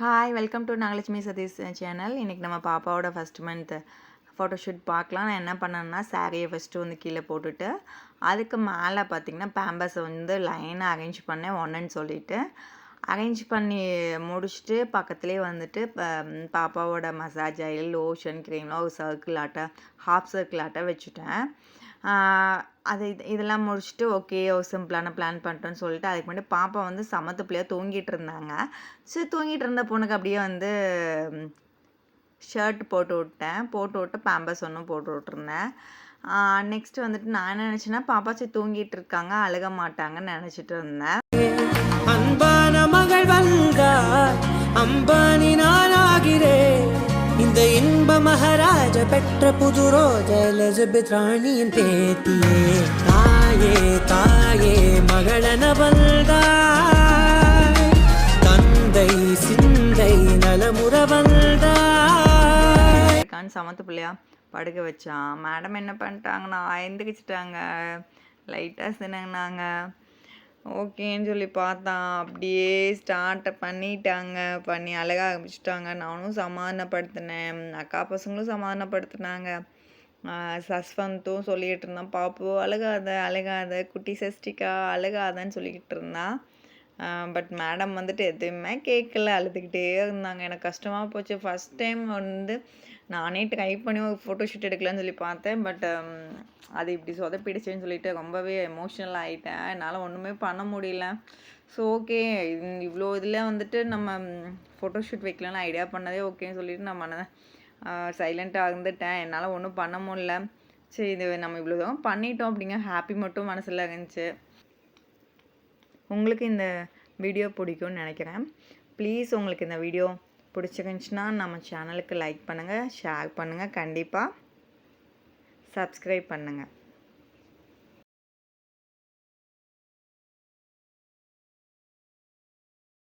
Hi welcome to Nagalakshmi Satish channel இன்றைக்கி நம்ம பாப்பாவோட ஃபஸ்ட் மந்த் ஃபோட்டோஷூட் பார்க்கலாம். நான் என்ன பண்ணேன்னா சாரியை ஃபஸ்ட்டு வந்து கீழே போட்டுட்டு அதுக்கு மேலே பார்த்திங்கன்னா பேம்பஸை வந்து லைனாக அரேஞ்ச் பண்ணேன் ஒன்றுன்னு சொல்லிவிட்டு அரேஞ்ச் பண்ணி முடிச்சுட்டு பக்கத்துலேயே வந்துட்டு பாப்பாவோட மசாஜ் ஆயில் லோஷன் க்ரீம்லாம் ஒரு சர்க்கிள் ஆட்டை ஹாஃப் சர்க்கிள் ஆட்டை வச்சுட்டேன். அது இது இதெல்லாம் முடிச்சுட்டு ஓகே ஓ சிம்பிளான பிளான் பண்ணிட்டோன்னு சொல்லிட்டு அதுக்கு முன்னாடி பாப்பா வந்து சமத்து பிள்ளையாக தூங்கிட்டு இருந்தாங்க. சரி தூங்கிட்டு இருந்த பொண்ணுக்கு அப்படியே வந்து ஷர்ட் போட்டு விட்டேன். போட்டு விட்டு பேம்பஸ் ஒன்றும் போட்டு விட்டுருந்தேன். நெக்ஸ்ட் வந்துட்டு நான் என்ன நினச்சேன்னா பாப்பா சரி தூங்கிட்டு இருக்காங்க அழுக மாட்டாங்கன்னு நினச்சிட்டு இருந்தேன். அன்பான மகள் வந்தார் அம்பானி நானாகிறேன். இந்த இன்ப மகாராஜ பெற்ற புது ரோஜ எலிசபெத் ராணியின் பேத்தியே தாயே தாயே மகளன வந்தாய் தந்தை சிந்தை நலமுற வந்தாய் சமத்து பிள்ளையா படுக்க வச்சான். மேடம் என்ன பண்ணிட்டாங்கன்னா எந்திரிச்சிட்டாங்க. லைட்டாக சினங்கினாங்க ஓகேன்னு சொல்லி பார்த்தான். அப்படியே ஸ்டார்ட்டை பண்ணிட்டாங்க. பண்ணி அழக ஆரம்பிச்சிட்டாங்க. நானும் சமாதானப்படுத்தினேன். அக்கா பசங்களும் சமாதானப்படுத்தினாங்க. சஸ்வந்தும் சொல்லிகிட்டு இருந்தான். பாப்பு அழுகாத அழுகாத குட்டி சஷ்டிக்கா அழுகாதன்னு சொல்லிக்கிட்டு இருந்தான். பட் மேடம் வந்துட்டு எதுவுமே கேட்கல அழுதுகிட்டே இருந்தாங்க. எனக்கு கஷ்டமாக போச்சு. ஃபஸ்ட் டைம் வந்து நானே டைப் பண்ணி ஒரு ஃபோட்டோ ஷூட் எடுக்கலான்னு சொல்லி பார்த்தேன். பட் um, அது இப்படி சொதப்பிடுச்சுன்னு சொல்லிட்டு ரொம்பவே எமோஷ்னல் ஆகிட்டேன் என்னால் ஒன்றுமே பண்ண முடியல. ஸோ ஓகே இவ்வளோ இதில் வந்துட்டு நம்ம ஃபோட்டோ ஷூட் வைக்கலாம்னு ஐடியா பண்ணதே ஓகேன்னு சொல்லிட்டு நான் மன சைலண்ட்டாக இருந்துட்டேன். என்னால் ஒன்றும் பண்ண முடியல. சரி இது நம்ம இவ்வளோ தூரம் பண்ணிட்டோம் அப்படிங்க ஹாப்பி மட்டும் மனசில் இருந்துச்சு. உங்களுக்கு இந்த வீடியோ பிடிக்கும்னு நினைக்கிறேன். ப்ளீஸ் உங்களுக்கு இந்த வீடியோ பிடிச்சிருந்துச்சுன்னா நம்ம சேனலுக்கு லைக் பண்ணுங்கள் ஷேர் பண்ணுங்கள் கண்டிப்பாக சப்ஸ்கிரைப் பண்ணுங்கள்